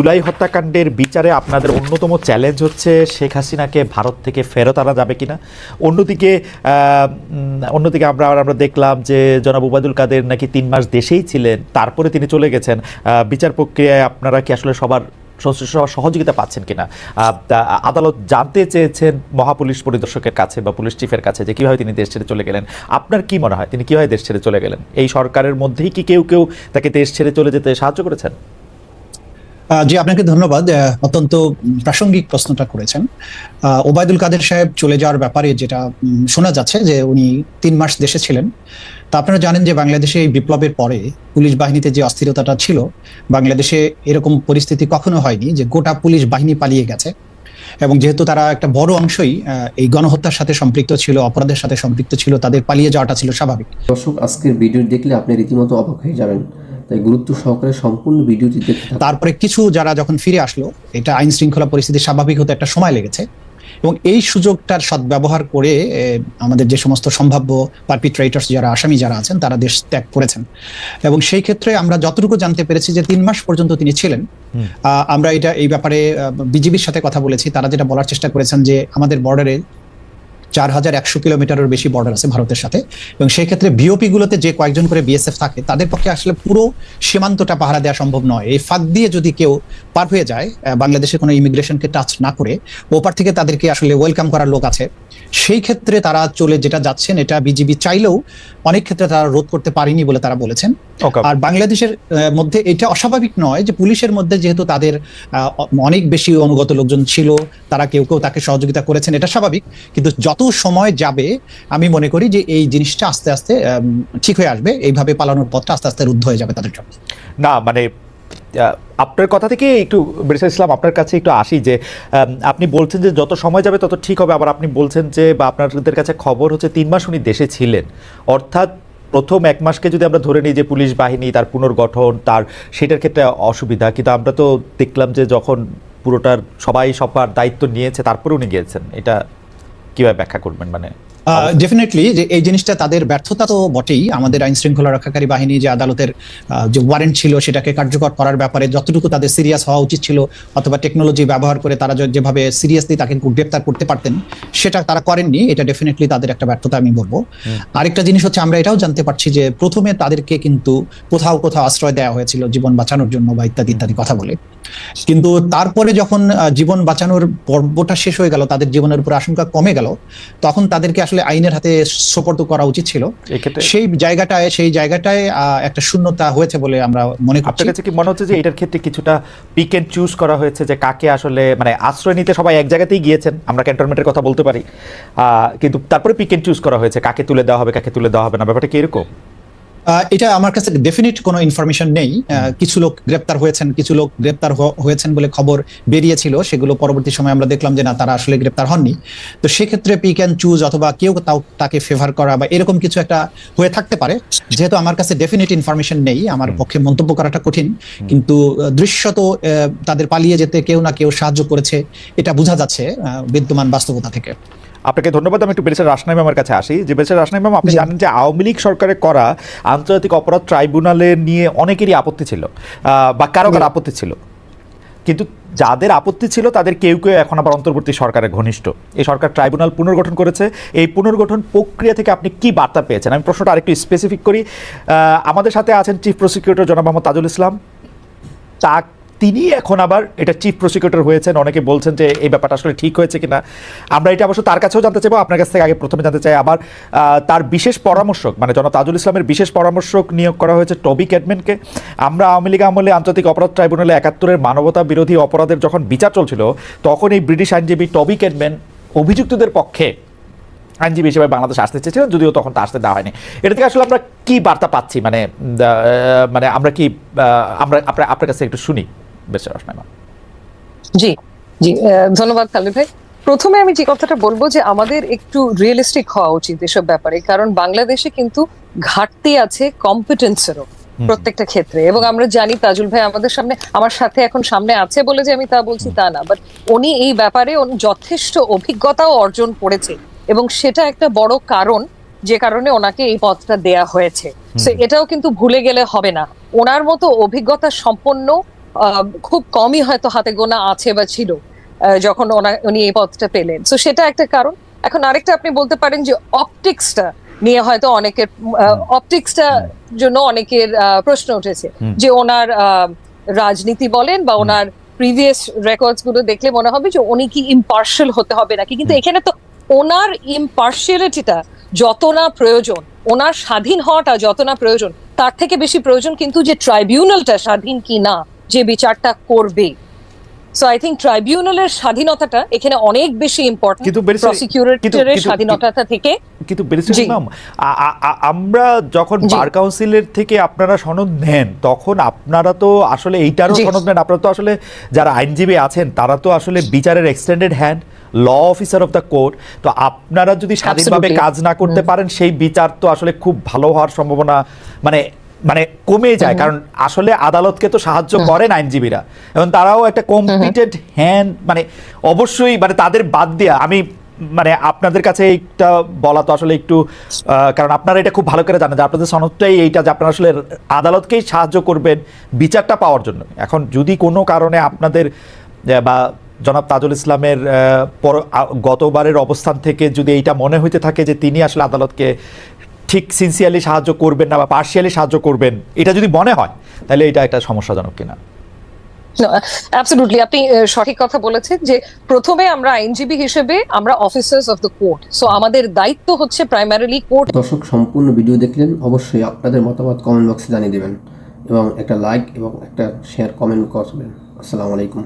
জুলাই হত্যাকাণ্ডের বিচারে আপনাদের অন্যতম চ্যালেঞ্জ হচ্ছে শেখ হাসিনাকে ভারত থেকে ফেরত আনা যাবে কিনা। অন্যদিকে অন্যদিকে আমরা আমরা দেখলাম যে জনাব উবায়দুল কাদের নাকি তিন মাস দেশেই ছিলেন, তারপরে তিনি চলে গেছেন। বিচার প্রক্রিয়ায় আপনারা কি আসলে সবার সংশ্লিষ্ট সবার সহযোগিতা পাচ্ছেন কিনা? আদালত জানতে চেয়েছেন মহাপুলিশ পরিদর্শকের কাছে বা পুলিশ চিফের কাছে যে কীভাবে তিনি দেশ ছেড়ে চলে গেলেন। আপনার কি মনে হয় তিনি কীভাবে দেশ ছেড়ে চলে গেলেন? এই সরকারের মধ্যেই কি কেউ কেউ তাকে দেশ ছেড়ে চলে যেতে সাহায্য করেছেন? জি, আপনাকে ধন্যবাদ। অত্যন্ত প্রাসঙ্গিক প্রশ্নটা করেছেন। ওবায়দুল কাদের সাহেব চলে যাওয়ার ব্যাপারে যেটা শোনা যাচ্ছে যে উনি তিন মাস দেশে ছিলেন। তা আপনারা জানেন যে বাংলাদেশে এই বিপ্লবের পরে পুলিশ বাহিনীতে যে অস্থিরতাটা ছিল, বাংলাদেশে এরকম পরিস্থিতি কখনো হয়নি যে গোটা পুলিশ বাহিনী পালিয়ে গেছে। এবং যেহেতু তারা একটা বড় অংশই এই গণহত্যার সাথে সম্পৃক্ত ছিল, অপরাধের সাথে সম্পৃক্ত ছিল, তাদের পালিয়ে যাওয়াটা ছিল স্বাভাবিক। দর্শক, আজকের ভিডিও দেখলে আপনি রীতিমতো অবাক হয়ে যাবেন। তাই গুরুত্ব সহকারে সম্পূর্ণ ভিডিওটি দেখতে থাকুন। তারপরে কিছু যারা যখন ফিরে আসলো এটা আইন শৃঙ্খলা পরিস্থিতি স্বাভাবিক হতে একটা সময় লেগেছে। এবং এই সুযোগটার সদ্ব্যবহার করে আমাদের যে সমস্ত সম্ভাব্য পারপিট্রেটার্স যারা আসামি যারা আছেন তারা দেশ ত্যাগ করেছেন। এবং সেই ক্ষেত্রে আমরা যতটুকু জানতে পেরেছি যে তিন মাস পর্যন্ত তিনি ছিলেন। আহ, আমরা এটা এই ব্যাপারে বিজিবির সাথে কথা বলেছি। তারা যেটা বলার চেষ্টা করেছেন যে আমাদের বর্ডারে চার হাজার একশো কিলোমিটারের বেশি বর্ডার আছে ভারতের সাথে। এবং সেই ক্ষেত্রে বিওপি গুলোতে যে কয়েকজন করে বিএসএফ থাকে, তাদের পক্ষে আসলে পুরো সীমান্তটা পাহারা দেওয়া সম্ভব নয়। এই ফাঁক দিয়ে যদি কেউ পার হয়ে যায় বাংলাদেশের কোনো ইমিগ্রেশনকে টাচ না করে, ওপার থেকে তাদেরকে আসলে ওয়েলকাম করার লোক আছে। সেই ক্ষেত্রে তারা চলে যেটা যাচ্ছেন এটা বিজিবি চাইলেও অনেক ক্ষেত্রে তারা রোধ করতে পারেনি বলে তারা বলেছেন। আর বাংলাদেশের মধ্যে এটা অস্বাভাবিক নয় যে পুলিশের মধ্যে যেহেতু তাদের অনেক বেশি অনুগত লোকজন ছিল তারা কেউ কেউ তাকে সহযোগিতা করেছেন এটা স্বাভাবিক। কিন্তু যত সময় যাবে আমি মনে করি যে এই জিনিসটা আস্তে আস্তে ঠিক হয়ে আসবে। এইভাবে পালানোর পথটা আস্তে আস্তে রুদ্ধ হয়ে যাবে তাদের জন্য। না মানে আপনার কথা থেকে একটু বেরিসা ইসলাম আপনার কাছে একটু আসি যে আপনি বলছেন যে যত সময় যাবে তত ঠিক হবে, আবার আপনি বলছেন যে বা আপনাদের কাছে খবর হচ্ছে তিন মাস উনি দেশে ছিলেন। অর্থাৎ প্রথম এক মাসকে যদি আমরা ধরে নিই যে পুলিশ বাহিনী, তার পুনর্গঠন, তার সেটার ক্ষেত্রে অসুবিধা, কিন্তু আমরা তো দেখলাম যে যখন পুরোটার সবাই সবার দায়িত্ব নিয়েছে, তারপরে উনি গিয়েছেন। এটা কীভাবে ব্যাখ্যা করবেন মানে? ডেফিনেটলি যে এই জিনিসটা তাদের ব্যর্থতা তো বটেই। আমাদের আইন শৃঙ্খলা রক্ষাকারী বাহিনী যে আদালতের যে ওয়ারেন্ট ছিল সেটাকে কার্যকর করার ব্যাপারে যতটুকু তাদের সিরিয়াস হওয়া উচিত ছিল অথবা টেকনোলজি ব্যবহার করে তারা যেভাবে সিরিয়াসলি তাকে গ্রেপ্তার করতে পারতেন সেটা তারা করেননি। এটা ডেফিনেটলি তাদের একটা ব্যর্থতা আমি বলব। আরেকটা জিনিস হচ্ছে আমরা এটাও জানতে পারছি যে প্রথমে তাদেরকে কিন্তু কোথাও কোথাও আশ্রয় দেওয়া হয়েছিল জীবন বাঁচানোর জন্য বা ইত্যাদি ইত্যাদি কথা বলে। কিন্তু তারপরে যখন জীবন বাঁচানোর পর্বটা শেষ হয়ে গেল তাদের জীবনের উপর আশঙ্কা কমে গেল তখন তাদেরকে আসলে আইনের হাতে সোপর্দ করা উচিত ছিল। সেই জায়গাটায় সেই জায়গাটায় একটা শূন্যতা হয়েছে বলে আমরা মনে করছি। আপনার কাছে কি মনে হচ্ছে যে এটার ক্ষেত্রে কিছুটা পিক এন্ড চুজ করা হয়েছে যে কাকে আসলে মানে আশ্রয় নিতে সবাই এক জায়গাতেই গিয়েছেন? আমরা ক্যান্টনমেন্টের কথা বলতে পারি। আহ, কিন্তু তারপরে পিক এন্ড চুজ করা হয়েছে কাকে তুলে দেওয়া হবে কাকে তুলে দেওয়া হবে না ব্যাপারটা কি এরকম? এটা আমার কাছে ডেফিনিট কোনো ইনফরমেশন নেই। কিছু লোক গ্রেপ্তার হয়েছেন কিছু লোক গ্রেপ্তার হয়েছেন বলে খবর বেরিয়েছিল। সেগুলো পরবর্তী সময় আমরা দেখলাম যে না তারা আসলে গ্রেপ্তার হননি। তো সেক্ষেত্রে পিক অ্যান্ড চুজ অথবা কেউ তাও তাকে ফেভার করা বা এরকম কিছু একটা হয়ে থাকতে পারে। যেহেতু আমার কাছে ডেফিনিট ইনফরমেশন নেই আমার পক্ষে মন্তব্য করাটা কঠিন। কিন্তু দৃশ্যত তাদের পালিয়ে যেতে কেউ না কেউ সাহায্য করেছে এটা বোঝা যাচ্ছে বিদ্যমান বাস্তবতা থেকে। আপনাকে ধন্যবাদ আমি একটু বেরেসার রাসনাই ম্যামের কাছে আসি। যে বেরেসার রাসনাই ম্যাম আপনি জানেন যে আওয়ামী লীগ সরকারের করা আন্তর্জাতিক অপরাধ ট্রাইব্যুনালের নিয়ে অনেকেরই আপত্তি ছিল বা কারও কারও আপত্তি ছিল। কিন্তু যাদের আপত্তি ছিল তাদের কেউ কেউ এখন আবার অন্তর্বর্তী সরকারের ঘনিষ্ঠ। এই সরকার ট্রাইব্যুনাল পুনর্গঠন করেছে। এই পুনর্গঠন প্রক্রিয়া থেকে আপনি কি বার্তা পেয়েছেন? আমি প্রশ্নটা আরেকটু স্পেসিফিক করি। আমাদের সাথে আছেন চিফ প্রসিকিউটর জনাব মোহাম্মদ তাজুল ইসলাম। তা তিনি এখন আবার এটা চিফ প্রসিকিউটর হয়েছেন। অনেকে বলছেন যে এই ব্যাপারটা আসলে ঠিক হয়েছে কিনা। আমরা এটা অবশ্য তার কাছেও জানতে চাইব, আপনার কাছ থেকে আগে প্রথমে জানতে চাই আবার তার বিশেষ পরামর্শক মানে জনাব তাজুল ইসলামের বিশেষ পরামর্শক নিয়োগ করা হয়েছে টবি ক্যাডম্যানকে আমরা আওয়ামী লীগ আমলে আন্তর্জাতিক অপরাধ ট্রাইব্যুনালে একাত্তরের মানবতা বিরোধী অপরাধের যখন বিচার চলছিল, তখন এই ব্রিটিশ আইনজীবী টবি ক্যাডম্যান অভিযুক্তদের পক্ষে আইনজীবী হিসেবে বাংলাদেশ আসতে চেয়েছিলেন, যদিও তখন তা আসতে দেওয়া হয়নি। এটা থেকে আসলে আমরা কি বার্তা পাচ্ছি? মানে মানে আমরা কি আমরা আপনার কাছে একটু শুনি। বেশ রসনাই ম্যাম জি জি ধন্যবাদ খালিদ ভাই। প্রথমে আমি যে কথাটা বলব যে আমাদের একটু রিয়েলিস্টিক হওয়া উচিত এসব ব্যাপারে কারণ বাংলাদেশে কিন্তু ঘাটতি আছে কম্পিটেন্সেরও প্রত্যেকটা ক্ষেত্রে। এবং আমরা জানি তাজুল ভাই আমাদের সামনে আমার সাথে এখন সামনে আছে বলে যে আমি তা বলছি তা না বাট উনি এই ব্যাপারে যথেষ্ট অভিজ্ঞতাও অর্জন করেছে। এবং সেটা একটা বড় কারণ যে কারণে ওনাকে এই পদটা দেয়া হয়েছে। এটাও কিন্তু ভুলে গেলে হবে না। ওনার মতো অভিজ্ঞতা সম্পন্ন খুব কমই হয়তো হাতে গোনা আছে বা ছিল যখন ওনা- উনি এই পদটা পেলেন। তো সেটা একটা কারণ। এখন আরেকটা আপনি বলতে পারেন যে অপটিক্সটা নিয়ে হয়তো অনেকের অপটিক্সটা জন্য অনেকের প্রশ্ন উঠেছে। যে ওনার রাজনীতি বলেন বা ওনার প্রিভিয়াস রেকর্ডসগুলো দেখলে মনে হবে যে উনি কি ইম্পার্শিয়াল হতে হবে নাকি। কিন্তু এখানে তো ওনার ইম্পার্শিয়ালিটিটা যত না প্রয়োজন ওনার স্বাধীন হওয়াটা যত না প্রয়োজন তার থেকে বেশি প্রয়োজন কিন্তু যে ট্রাইব্যুনালটা স্বাধীন কি না যে বিচারটা করবে। সো আই থিঙ্ক ট্রাইব্যুনালের স্বাধীনতাটা এখানে অনেক বেশি ইম্পর্টেন্ট কিন্তু ব্যারিস্টার- প্রসিকিউটরের স্বাধীনতা থেকে কিন্তু আমরা যখন বার কাউন্সিলের থেকে আপনারা সনদ নেন তখন আপনারা তো আসলে এইটারও সনদ নেন। আপনারা তো আসলে যারা আইনজীবী আছেন তারা তো আসলে বিচারের extended hand law officer of the court তো আপনারা যদি স্বাধীনভাবে কাজ না করতে পারেন সেই বিচার তো আসলে খুব ভালো হওয়ার সম্ভাবনা মানে মানে কমে যায় কারণ আসলে আদালতকে তো সাহায্য করেন আইনজীবীরা এবং তারাও একটা কম্পিটেন্ট হ্যান্ড মানে অবশ্যই মানে তাদের বাদ দিয়া আমি মানে আপনাদের কাছে এইটা বলা তো আসলে একটু কারণ আপনারা এটা খুব ভালো করে জানেন যে আপনাদের সনদটাই এইটা যে আপনারা আসলে আদালতকেই সাহায্য করবেন বিচারটা পাওয়ার জন্য। এখন যদি কোনো কারণে আপনাদের বা জনাব তাজুল ইসলামের পর- গতবারের অবস্থান থেকে যদি এইটা মনে হইতে থাকে যে তিনি আসলে আদালতকে ঠিক সিনসিয়ারলি সাহায্য করবেন না বা পার্শিয়ালি সাহায্য করবেন এটা যদি মনে হয় তাহলে এটা একটা সমস্যাজনক কিনা। অ্যাবসলিউটলি আপনি সঠিক কথা বলেছেন যে প্রথমে আমরা আইনজীবী হিসেবে আমরা officers of the court so আমাদের দায়িত্ব হচ্ছে প্রাইমারিলি কোর্ট দর্শক সম্পূর্ণ ভিডিও দেখলেন অবশ্যই আপনাদের মতামত কমেন্ট বক্সে জানিয়ে দেবেন এবং একটা লাইক এবং একটা শেয়ার কমেন্ট করবেন। আসসালামু আলাইকুম।